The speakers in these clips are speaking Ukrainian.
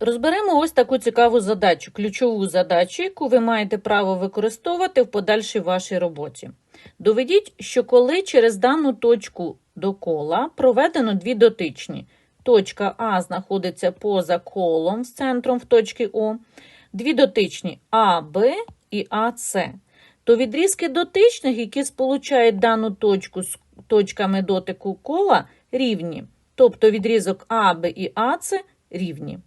Розберемо ось таку цікаву задачу, ключову задачу, яку ви маєте право використовувати в подальшій вашій роботі. Доведіть, що коли через дану точку до кола проведено дві дотичні. Точка А знаходиться поза колом з центром в точці О, дві дотичні А, Б і АС, то відрізки дотичних, які сполучають дану точку з точками дотику кола, рівні. Тобто відрізок АБ і АС рівні.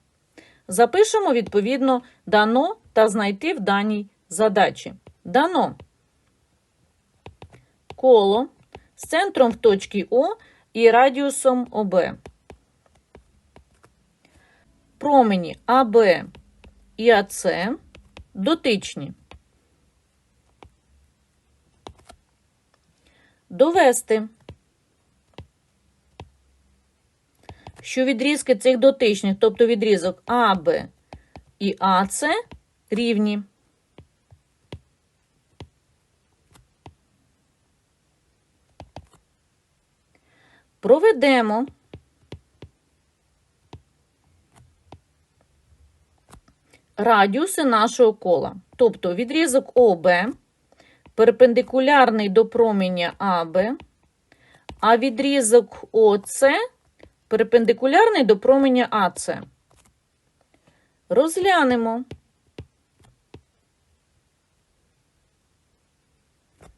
Запишемо, відповідно, дано та знайти в даній задачі. Дано коло з центром в точці О і радіусом ОБ. Промені АБ і АС дотичні. Довести, що відрізки цих дотичних, тобто відрізок АБ і АС рівні. Проведемо радіуси нашого кола. Тобто відрізок ОБ перпендикулярний до променя АБ, а відрізок ОС перпендикулярний до променя АС. Розглянемо.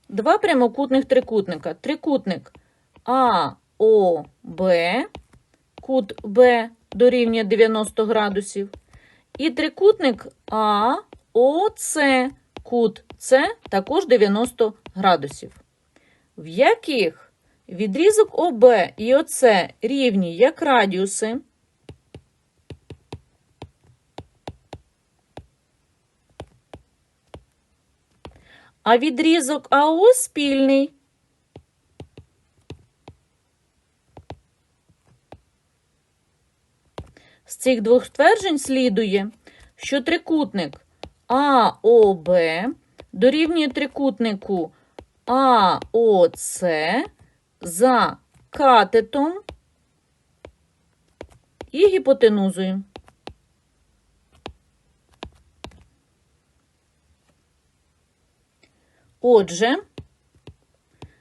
Два прямокутних трикутника. Трикутник АОБ, кут Б дорівнює 90 градусів. І трикутник АОЦ, кут С також 90 градусів. В яких відрізок ОБ і ОЦ рівні як радіуси, а відрізок АО спільний. З цих двох тверджень слідує, що трикутник АОБ дорівнює трикутнику АОЦ за катетом і гіпотенузою. Отже,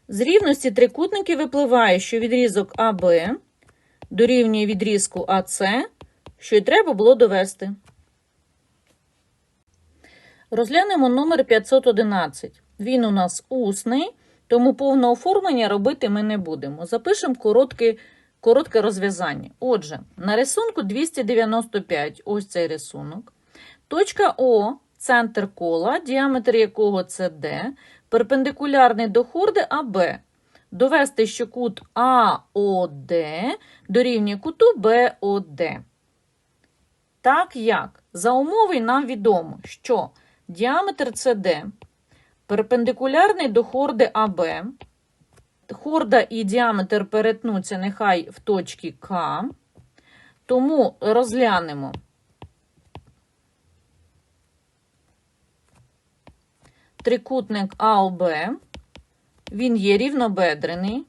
з рівності трикутників випливає, що відрізок АБ дорівнює відрізку АС, що й треба було довести. Розглянемо номер 511. Він у нас усний, тому повного оформлення робити ми не будемо. Запишемо коротке, коротке розв'язання. Отже, на рисунку 295, ось цей рисунок. Точка О, центр кола, діаметр якого це D, перпендикулярний до хорди АБ. Довести, що кут АОД дорівнює куту БОД. Так як за умови нам відомо, що діаметр CD перпендикулярний до хорди АБ, хорда і діаметр перетнуться нехай в точці К, тому розглянемо. Трикутник АОБ, він є рівнобедрений,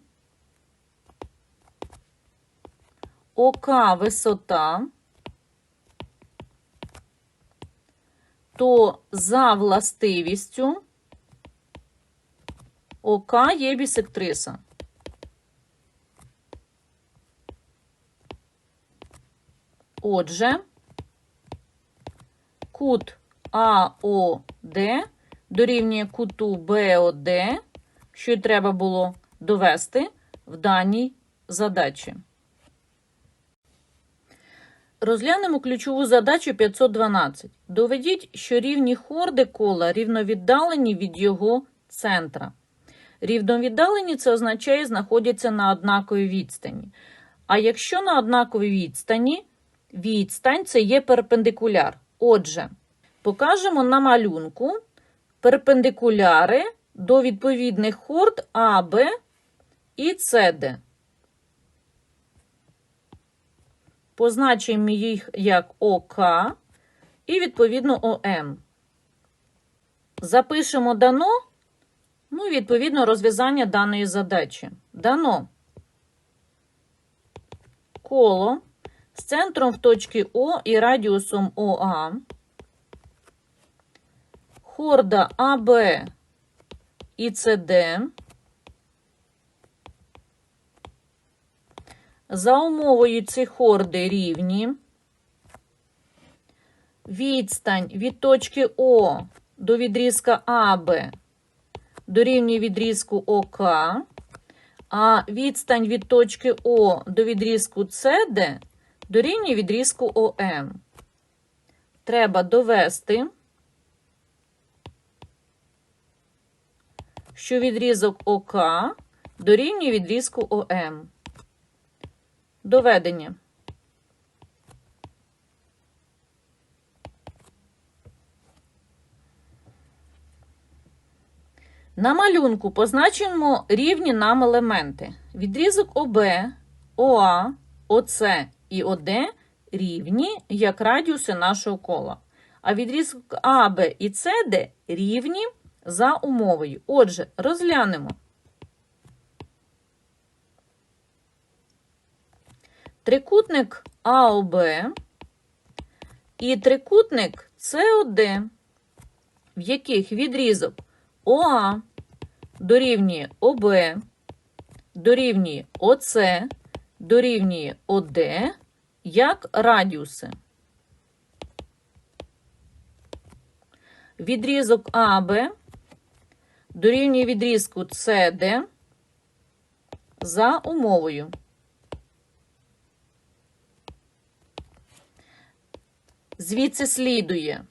ОК висота, то за властивістю ОК є бісектриса. Отже, кут АОД дорівнює куту БОД, що й треба було довести в даній задачі. Розглянемо ключову задачу 512. Доведіть, що рівні хорди кола рівновіддалені від його центра. Рівновіддалені це означає, знаходяться на однаковій відстані. А якщо на однаковій відстані, відстань це є перпендикуляр. Отже, покажемо на малюнку перпендикуляри до відповідних хорд АБ і СД. Позначимо їх як ОК і, відповідно, ОМ. Запишемо дано, ну відповідно, розв'язання даної задачі. Дано коло з центром в точці О і радіусом ОА. Хорда АБ і СД. За умовою ці хорди рівні. Відстань від точки О до відрізка АБ дорівнює відрізку ОК, а відстань від точки О до відрізку СД дорівнює відрізку ОМ. Треба довести, що відрізок ОК дорівнює відрізку ОМ. Доведення. На малюнку позначимо рівні нам елементи. Відрізок ОБ, ОА, ОС і ОД рівні як радіуси нашого кола. А відрізок АБ і СД рівні за умовою. Отже, розглянемо. Трикутник АОБ і трикутник СОД, в яких відрізок ОА дорівнює ОБ, дорівнює ОС, дорівнює ОД як радіуси. Відрізок АБ дорівнює відрізку СД за умовою. Звідси слідує,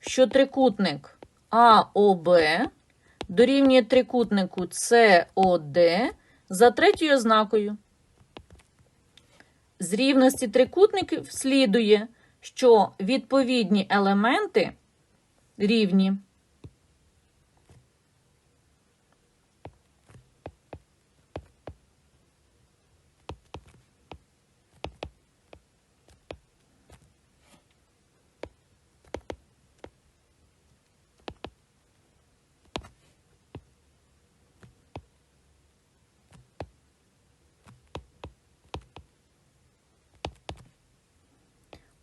що трикутник АОБ дорівнює трикутнику СОД за третьою ознакою. З рівності трикутників слідує, що відповідні елементи рівні.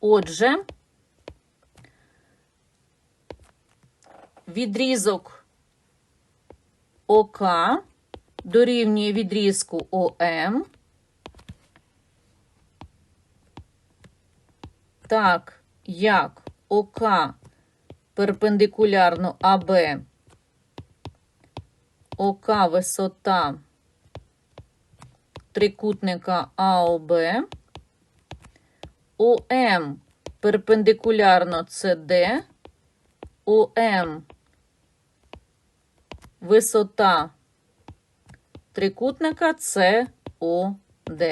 Отже, відрізок ОК дорівнює відрізку ОМ. Так, як ОК перпендикулярно АБ, ОК висота трикутника АОБ, ОМ перпендикулярно СД, ОМ висота трикутника СОД.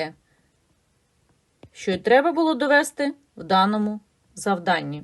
Що й треба було довести в даному завданні.